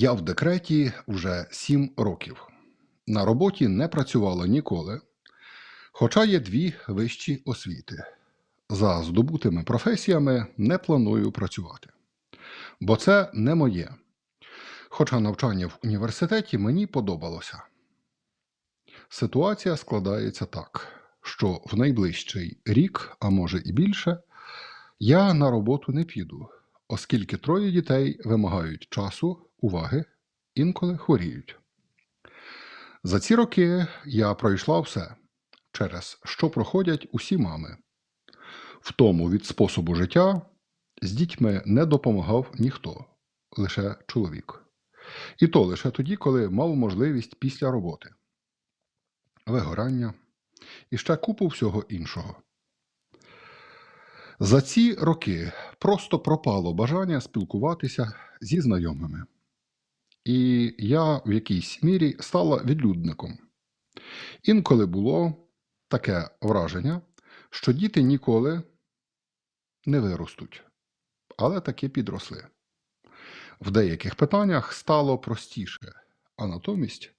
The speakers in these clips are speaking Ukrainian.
Я в декреті вже сім років. На роботі не працювала ніколи, хоча є дві вищі освіти. За здобутими професіями не планую працювати, бо це не моє. Хоча навчання в університеті мені подобалося. Ситуація складається так, що в найближчий рік, а може і більше, я на роботу не піду, оскільки троє дітей вимагають часу, уваги, інколи хворіють. За ці роки я пройшла все, через що проходять усі мами. В тому від способу життя з дітьми не допомагав ніхто, лише чоловік. І то лише тоді, коли мав можливість після роботи, вигорання і ще купу всього іншого. За ці роки просто пропало бажання спілкуватися зі знайомими. І я в якійсь мірі стала відлюдником. Інколи було таке враження, що діти ніколи не виростуть, але таки підросли. В деяких питаннях стало простіше, а натомість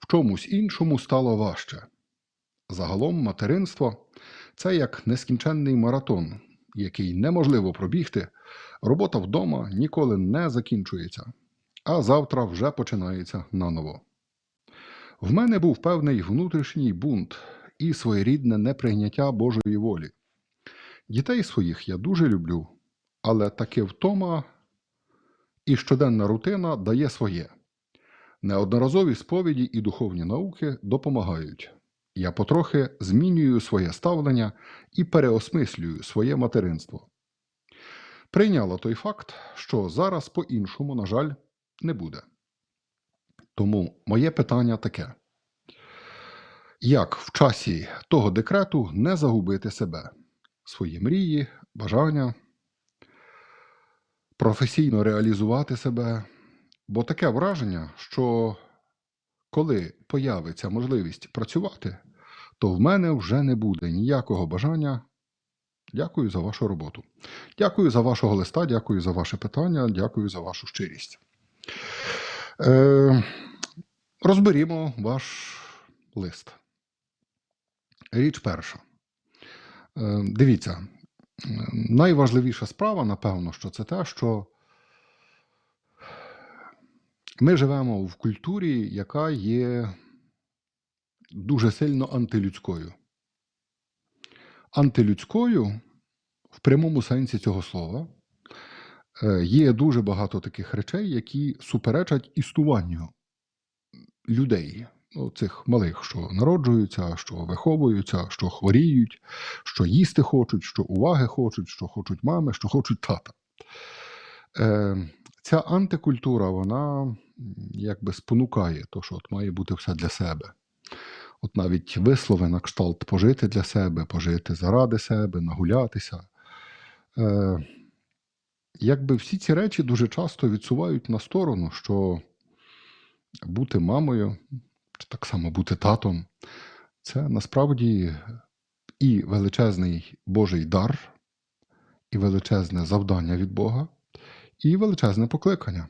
в чомусь іншому стало важче. Загалом материнство це як нескінченний маратон, який неможливо пробігти, робота вдома ніколи не закінчується, а завтра вже починається наново. В мене був певний внутрішній бунт і своєрідне неприйняття Божої волі. Дітей своїх я дуже люблю, але таки втома і щоденна рутина дає своє. Неодноразові сповіді і духовні науки допомагають. Я потрохи змінюю своє ставлення і переосмислюю своє материнство. Прийняла той факт, що зараз по-іншому, на жаль, не буде. Тому моє питання таке: як в часі того декрету не загубити себе, свої мрії, бажання, професійно реалізувати себе? Бо таке враження, що коли появиться можливість працювати, то в мене вже не буде ніякого бажання. Дякую за вашу роботу. Дякую за вашого листа, дякую за ваше питання, дякую за вашу щирість. Е, розберімо ваш лист. Річ перша. Е, дивіться, найважливіша справа, напевно, що це те, що ми живемо в культурі, яка є дуже сильно антилюдською. Антилюдською в прямому сенсі цього слова е, є дуже багато таких речей, які суперечать існуванню людей, ну, цих малих, що народжуються, що виховуються, що хворіють, що їсти хочуть, що уваги хочуть, що хочуть мами, що хочуть тата. Е, Ця антикультура, вона якби спонукає, то, що от має бути все для себе. От навіть вислови на кшталт пожити для себе, пожити заради себе, нагулятися. Е, Якби всі ці речі дуже часто відсувають на сторону, що бути мамою, чи так само бути татом, це насправді і величезний Божий дар, і величезне завдання від Бога, і величезне покликання.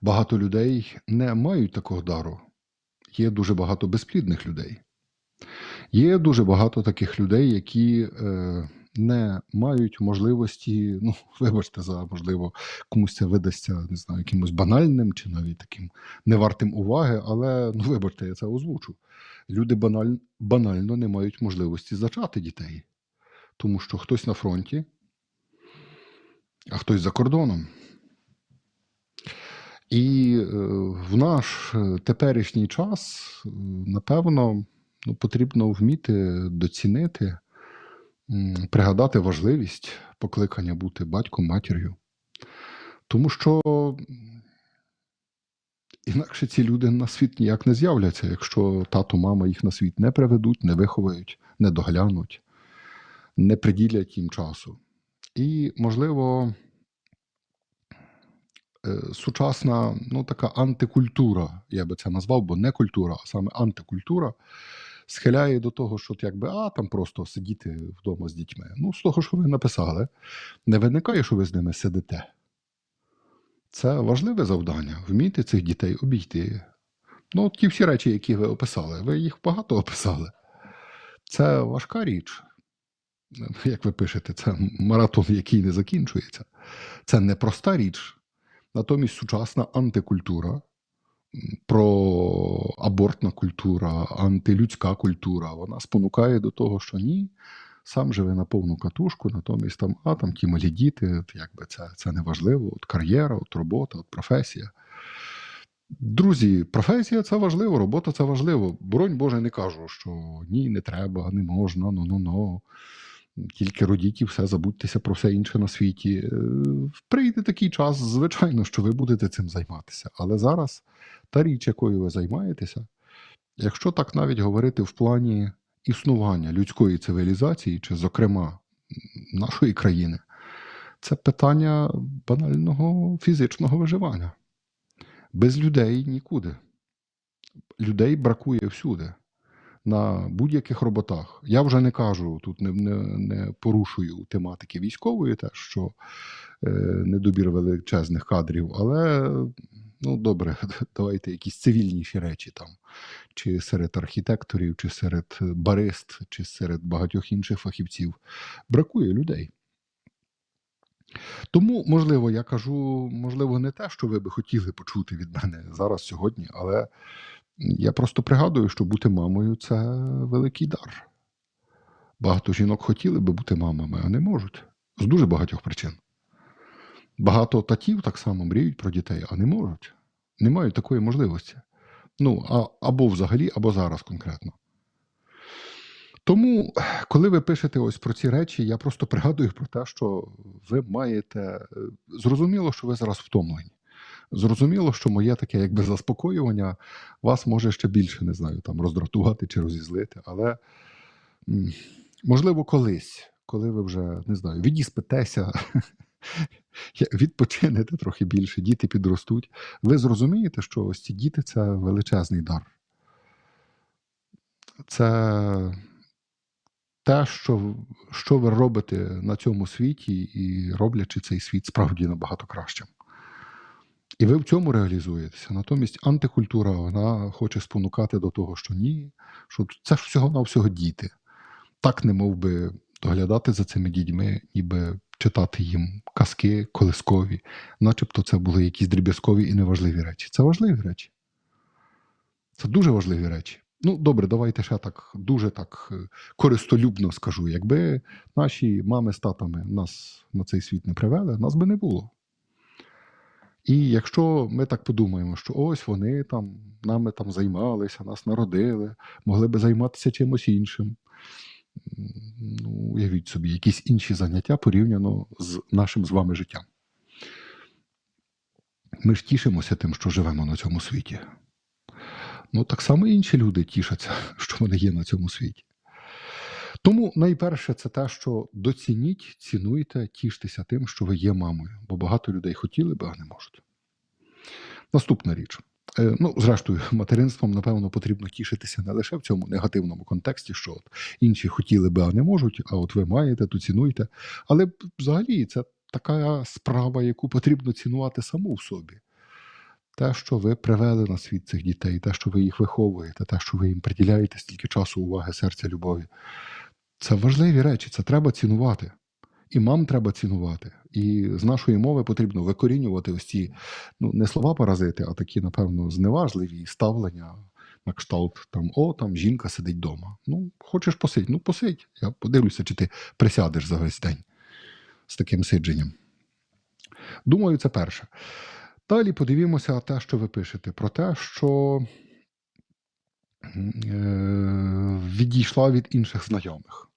Багато людей не мають такого дару. Є дуже багато безплідних людей. Є дуже багато таких людей, які е, не мають можливості, ну, вибачте, за можливо, комусь це видасться, не знаю, якимось банальним чи навіть таким невартим уваги, але ну, вибачте, я це озвучу. Люди баналь, банально не мають можливості зачати дітей, тому що хтось на фронті, а хтось за кордоном. І е, в наш е, теперішній час, е, напевно, ну, потрібно вміти доцінити, пригадати важливість покликання бути батьком, матір'ю. Тому що інакше ці люди на світ ніяк не з'являться, якщо тато, мама їх на світ не приведуть, не виховають, не доглянуть, не приділять їм часу. І, можливо, сучасна ну, така антикультура, я би це назвав, бо не культура, а саме антикультура, схиляє до того, що якби а там просто сидіти вдома з дітьми. Ну, з того, що ви написали, не виникає, що ви з ними сидите. Це важливе завдання вміти цих дітей обійти. Ну, ті всі речі, які ви описали, ви їх багато описали. Це важка річ. Як ви пишете, це маратон, який не закінчується. Це непроста річ. Натомість сучасна антикультура, про абортна культура, антилюдська культура, вона спонукає до того, що ні, сам живе на повну катушку, натомість там, а там ті малі діти, якби це, це не важливо, от кар'єра, от робота, от професія. Друзі, професія це важливо, робота це важливо. Боронь Боже, не кажу, що ні, не треба, не можна, ну ну ну. Тільки родіть і все, забудьтеся про все інше на світі. Е, Прийде такий час, звичайно, що ви будете цим займатися. Але зараз та річ, якою ви займаєтеся, якщо так навіть говорити в плані існування людської цивілізації, чи, зокрема, нашої країни, це питання банального фізичного виживання. Без людей нікуди. Людей бракує всюди, на будь-яких роботах. Я вже не кажу, тут не, не, не порушую тематики військової, те, що е, недобір величезних кадрів, але ну добре, давайте якісь цивільніші речі там, чи серед архітекторів, чи серед барист, чи серед багатьох інших фахівців. Бракує людей. Тому, можливо, я кажу, можливо, не те, що ви би хотіли почути від мене зараз сьогодні, але я просто пригадую, що бути мамою це великий дар. Багато жінок хотіли би бути мамами, а не можуть. З дуже багатьох причин. Багато татів так само мріють про дітей, а не можуть. Не мають такої можливості. Ну, а, або взагалі, або зараз конкретно. Тому, коли ви пишете ось про ці речі, я просто пригадую про те, що ви маєте. е, Зрозуміло, що ви зараз втомлені. Зрозуміло, що моє таке якби заспокоювання вас може ще більше, не знаю, там роздратувати чи розізлити. Але можливо, колись, коли ви вже не знаю, відіспитеся, відпочинете трохи більше, діти підростуть, ви зрозумієте, що ось ці діти це величезний дар. Це те, що, що ви робите на цьому світі, і роблячи цей світ справді набагато кращим. І ви в цьому реалізуєтеся. Натомість антикультура вона хоче спонукати до того, що ні, що це ж всього на всього діти. Так не мов би доглядати за цими дітьми, ніби читати їм казки колискові, начебто це були якісь дріб'язкові і неважливі речі. Це важливі речі. Це дуже важливі речі. Ну, добре, давайте ще так дуже так е, користолюбно скажу. Якби наші мами з татами нас на цей світ не привели, нас би не було. І якщо ми так подумаємо, що ось вони там нами там займалися, нас народили, могли би займатися чимось іншим. Ну, уявіть собі, якісь інші заняття порівняно з нашим з вами життям. Ми ж тішимося тим, що живемо на цьому світі. Ну, так само інші люди тішаться, що вони є на цьому світі. Тому найперше це те, що доцініть, цінуйте, тіштеся тим, що ви є мамою, бо багато людей хотіли би, а не можуть. Наступна річ. Е, Ну, зрештою, материнством, напевно, потрібно тішитися не лише в цьому негативному контексті, що от інші хотіли би, а не можуть, а от ви маєте, то цінуйте. Але взагалі це така справа, яку потрібно цінувати саму в собі. Те, що ви привели на світ цих дітей, те, що ви їх виховуєте, те, що ви їм приділяєте стільки часу, уваги, серця, любові. Це важливі речі, це треба цінувати. І мам треба цінувати. І з нашої мови потрібно викорінювати ось ці, ну, не слова паразити, а такі, напевно, зневажливі ставлення на кшталт там, о, там жінка сидить вдома. Ну, хочеш посидь, ну посидь. Я подивлюся, чи ти присядеш за весь день з таким сидженням. Думаю, це перше. Далі подивімося те, що ви пишете, про те, що відійшла від інших знайомих.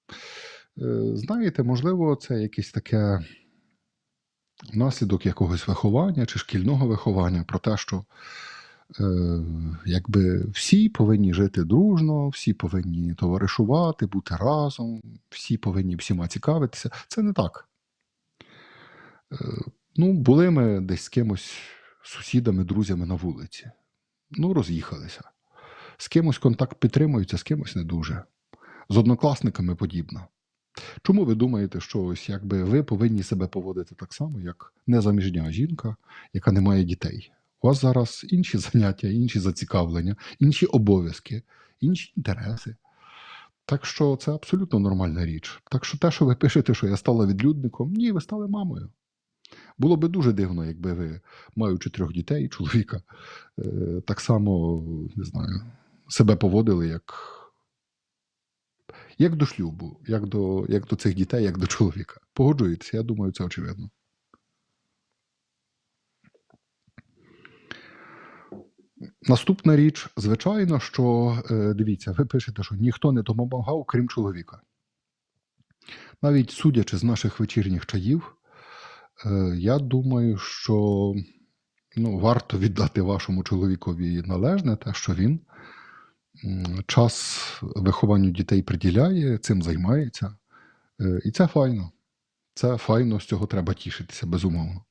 Е, Знаєте, можливо, це якесь таке наслідок якогось виховання чи шкільного виховання про те, що е, якби всі повинні жити дружно, всі повинні товаришувати, бути разом, всі повинні всіма цікавитися. Це не так. Е, ну, були ми десь з кимось сусідами, друзями на вулиці. Ну, роз'їхалися. З кимось контакт підтримується, з кимось не дуже. З однокласниками подібно. Чому ви думаєте, що ось якби ви повинні себе поводити так само, як незаміжня жінка, яка не має дітей? У вас зараз інші заняття, інші зацікавлення, інші обов'язки, інші інтереси. Так що це абсолютно нормальна річ. Так що те, що ви пишете, що я стала відлюдником, ні, ви стали мамою. Було би дуже дивно, якби ви, маючи трьох дітей, чоловіка, е, так само не знаю, себе поводили як, як до шлюбу, як до, як до цих дітей, як до чоловіка. Погоджуєтеся, я думаю, це очевидно. Наступна річ, звичайно, що е, дивіться, ви пишете, що ніхто не допомагав, крім чоловіка. Навіть судячи з наших вечірніх чаїв, е, я думаю, що ну, варто віддати вашому чоловікові належне, те, що він час вихованню дітей приділяє, цим займається. Е, І це файно. Це файно, з цього треба тішитися, безумовно.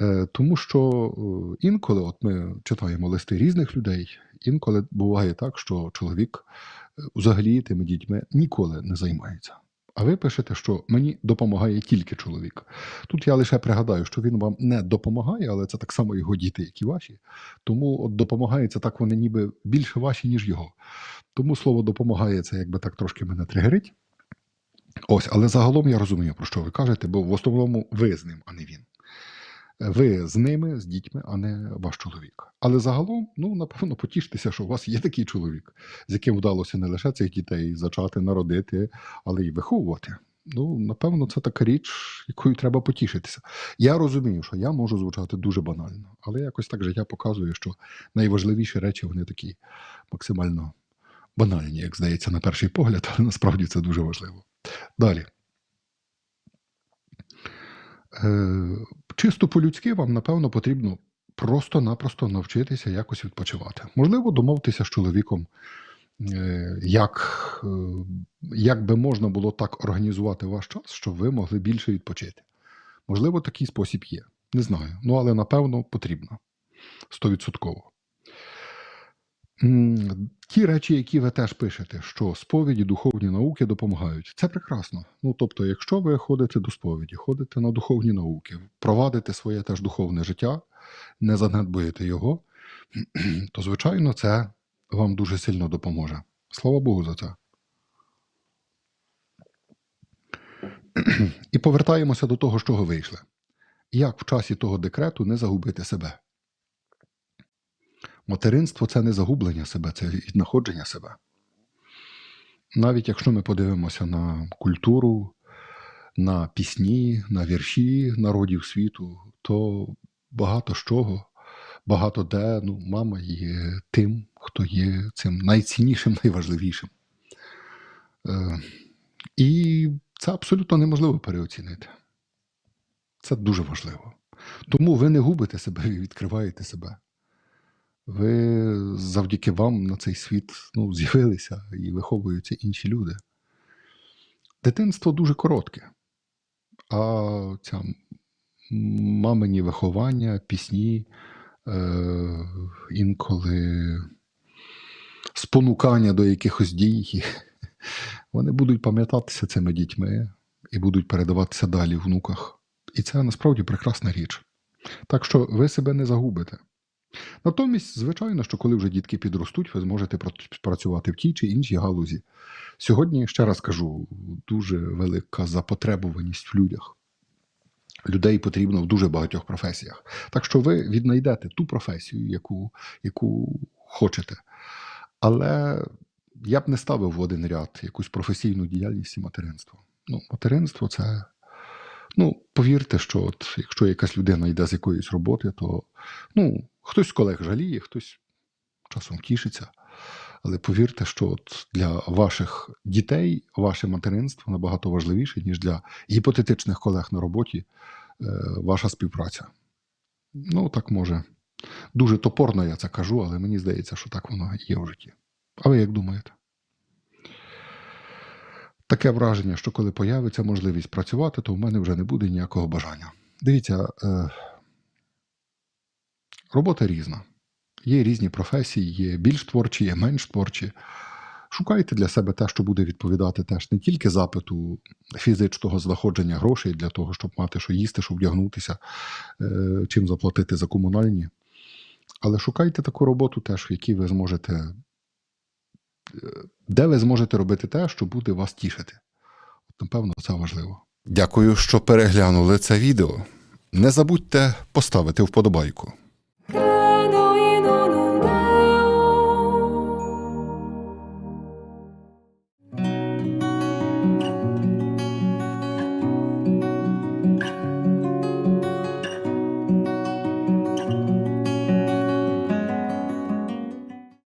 Е, Тому що е, інколи, от ми читаємо листи різних людей, інколи буває так, що чоловік взагалі тими дітьми ніколи не займається. А ви пишете, що мені допомагає тільки чоловік. Тут я лише пригадаю, що він вам не допомагає, але це так само його діти, як і ваші. Тому от допомагається так, вони ніби більше ваші, ніж його. Тому слово допомагає це якби так трошки мене тригерить. Ось, але загалом я розумію, про що ви кажете, бо в основному ви з ним, а не він. Ви з ними, з дітьми, а не ваш чоловік. Але загалом, ну напевно, потіштеся, що у вас є такий чоловік, з яким вдалося не лише цих дітей зачати, народити, але й виховувати. Ну, напевно, це така річ, якою треба потішитися. Я розумію, що я можу звучати дуже банально, але якось так життя показує, що найважливіші речі вони такі максимально банальні, як здається, на перший погляд, але насправді це дуже важливо. Далі. Е, чисто по-людськи вам, напевно, потрібно просто-напросто навчитися якось відпочивати. Можливо, домовитися з чоловіком, е, як, е, як би можна було так організувати ваш час, щоб ви могли більше відпочити. Можливо, такий спосіб є. Не знаю. Ну, але напевно потрібно. Стовідсотково. Ті речі, які ви теж пишете, що сповіді, духовні науки допомагають. Це прекрасно. Ну тобто, якщо ви ходите до сповіді, ходите на духовні науки, провадите своє теж духовне життя, не занедбуєте його, то звичайно це вам дуже сильно допоможе. Слава Богу за це. І повертаємося до того, з чого вийшли. Як в часі того декрету не загубити себе? Материнство це не загублення себе, це віднаходження себе. Навіть якщо ми подивимося на культуру, на пісні, на вірші народів світу, то багато з чого, багато де ну, мама є тим, хто є цим найціннішим, найважливішим. Е, і це абсолютно неможливо переоцінити. Це дуже важливо. Тому ви не губите себе і відкриваєте себе. Ви завдяки вам на цей світ ну, з'явилися і виховуються інші люди. Дитинство дуже коротке, а ця мамині виховання, пісні, е, інколи спонукання до якихось дій, вони будуть пам'ятатися цими дітьми і будуть передаватися далі внуках. І це насправді прекрасна річ. Так що ви себе не загубите. Натомість, звичайно, що коли вже дітки підростуть, ви зможете працювати в тій чи іншій галузі. Сьогодні, ще раз кажу, дуже велика запотребуваність в людях. Людей потрібно в дуже багатьох професіях. Так що ви віднайдете ту професію, яку, яку хочете. Але я б не ставив в один ряд якусь професійну діяльність і материнство. Ну, материнство це. Ну, повірте, що от, якщо якась людина йде з якоїсь роботи, то ну, хтось з колег жаліє, хтось часом тішиться. Але повірте, що от для ваших дітей ваше материнство набагато важливіше, ніж для гіпотетичних колег на роботі е, ваша співпраця. Ну, так може. Дуже топорно я це кажу, але мені здається, що так воно є в житті. А ви як думаєте? Таке враження, що коли появиться можливість працювати, то в мене вже не буде ніякого бажання. Дивіться, е, робота різна. Є різні професії, є більш творчі, є менш творчі. Шукайте для себе те, що буде відповідати теж не тільки запиту фізичного знаходження грошей для того, щоб мати що їсти, щоб вдягнутися, е, чим заплатити за комунальні. Але шукайте таку роботу теж, в якій ви зможете, е, де ви зможете робити те, що буде вас тішити. От, напевно, це важливо. Дякую, що переглянули це відео. Не забудьте поставити вподобайку.